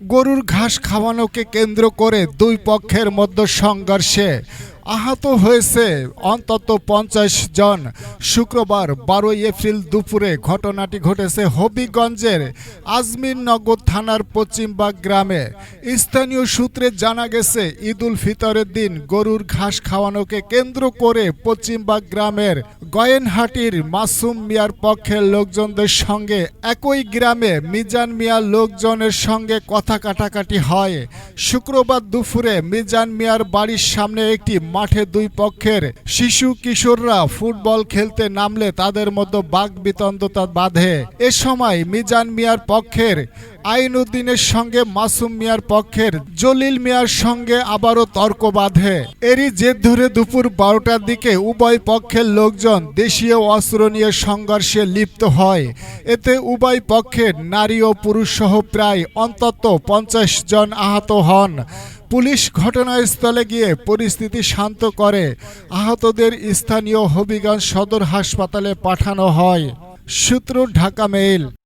গরুর ঘাস খাওয়ানোকে কেন্দ্র করে দুই পক্ষের মধ্যে সংঘর্ষে আহত হয়েছে অন্তত পঞ্চাশ জন। শুক্রবার বারোই এপ্রিল দুপুরে ঘটনাটি ঘটেছে হবিগঞ্জের আজমিরনগর থানার পশ্চিমবাগ গ্রামে। স্থানীয় সূত্রে জানা গেছে ঈদুল ফিতরের দিন গরুর ঘাস খাওয়ানোকে কেন্দ্র করে পশ্চিমবাগ গ্রামের গয়েনহাটির মাসুম মিয়ার পক্ষের লোকজনদের সঙ্গে একই গ্রামে মিজান মিয়ার লোকজনের সঙ্গে কথা কাটাকাটি হয়। শুক্রবার দুপুরে মিজান মিয়ার বাড়ির সামনে একটি মাঠে দুই পক্ষের শিশু কিশোররা ফুটবল খেলতে নামলে তাদের মধ্যে বাঘ বিতন্দতা বাঁধে। এ সময় মিজান মিয়ার পক্ষের আইনউদ্দিনের সঙ্গে মাসুম মিয়ার পক্ষের, জলিল মিয়ার সঙ্গে আবারও তর্ক বাঁধে। এরই জেদ ধরে দুপুর বারোটার দিকে উভয় পক্ষের লোকজন দেশীয় অস্ত্র নিয়ে সংঘর্ষে লিপ্ত হয়। এতে উভয় পক্ষের নারী ও পুরুষ সহ প্রায় অন্তত পঞ্চাশ জন আহত হন। পুলিশ ঘটনাস্থলে গিয়ে পরিস্থিতি শান্ত করে। আহতদের স্থানীয় হবিগঞ্জ সদর হাসপাতালে পাঠানো হয়। সূত্র ঢাকা মেইল।